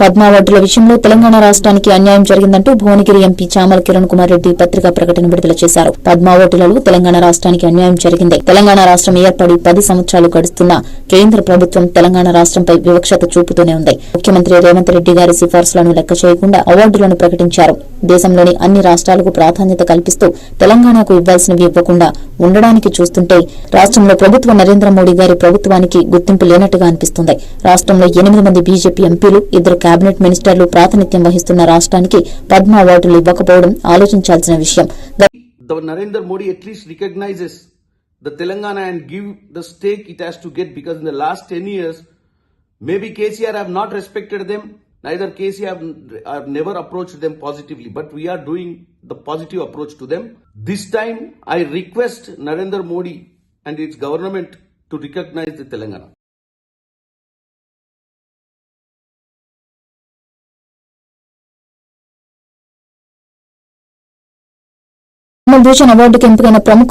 పద్మ విషయంలో తెలంగాణ రాష్ట్రానికి అన్యాయం జరిగిందంటూ భువనగిరి ఎంపీ చామల కిరణ్ కుమార్ రెడ్డి పత్రికా ప్రకటన విడుదల చేశారు. పద్మ తెలంగాణ రాష్ట్రానికి అన్యాయం జరిగింది. తెలంగాణ రాష్ట్రం ఏర్పడి పది సంవత్సరాలు గడుస్తున్న కేంద్ర ప్రభుత్వం తెలంగాణ రాష్ట్రంపై వివక్షత చూపుతూనే ఉంది. ముఖ్యమంత్రి రేవంత్ రెడ్డి గారి సిఫార్సులను లెక్క చేయకుండా అవార్డులను ప్రకటించారు. దేశంలోని అన్ని రాష్ట్రాలకు ప్రాధాన్యత కల్పిస్తూ తెలంగాణకు ఇవ్వాల్సినవి ఇవ్వకుండా ఉండడానికి చూస్తుంటే రాష్ట్రంలో ప్రభుత్వ నరేంద్ర మోడీ గారి ప్రభుత్వానికి గుర్తింపు లేనట్టుగా అనిపిస్తుంది. రాష్ట్రంలో ఎనిమిది మంది బీజేపీ ఎంపీలు ఇద్దరు కేబినెట్ మినిస్టర్లు ప్రాతినిధ్యం వహిస్తున్న రాష్ట్రానికి పద్మ అవార్డులు ఇవ్వకపోవడం ఆలోచించాల్సిన విషయం the Narendra Modi at least recognizes the Telangana and give the stake it has to get because in the last 10 years, maybe KCR have not respected them, neither KCR have, have never approached them positively, but we are doing the positive approach to them. This time, I request Narendra Modi and its government to recognize the Telangana. Padma Bhushan అవార్డుకు ఎంపికైన ప్రముఖ